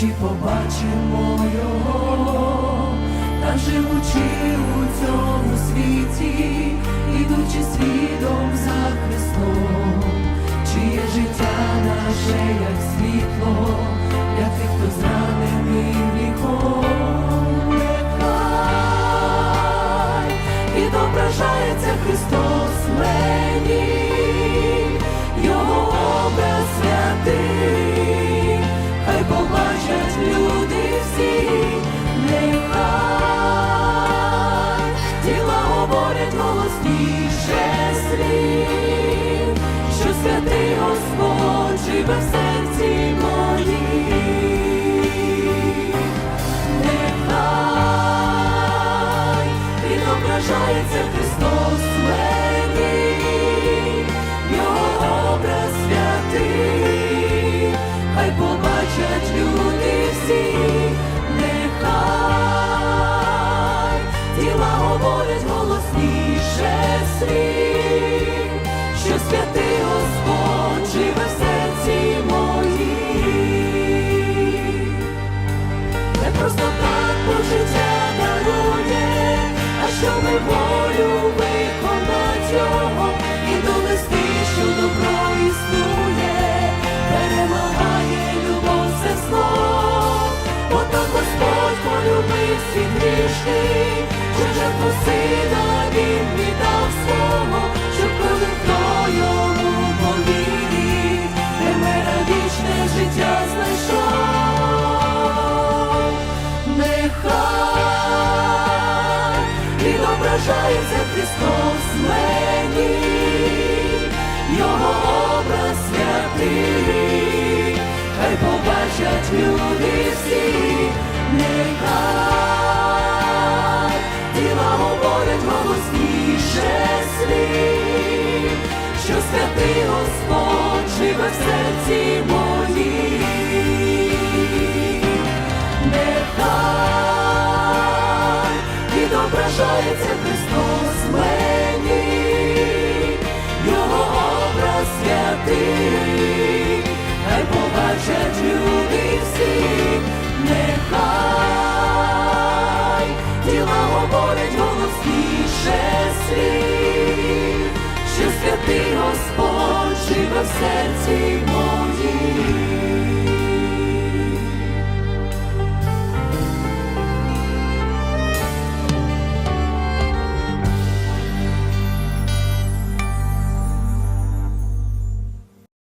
Чи побачимо його, та живучи у цьому світі. Слів, що святий Господь живе в серці моїм. Нехай відображається Христос мені, Його образ хай побачать люди всі, нехай тіла говорять голосніше слів, а щоб ми волю виконать його і довести, що добро існує, перемагає любов все зло, бо так Господь полюбив світ грішний, що жертву сина він віддав відображається Христос мені, Його образ святий, хай побачать люди всі, нехай. Діла говорять голосніше слів, що святий Господь живе в серці слів,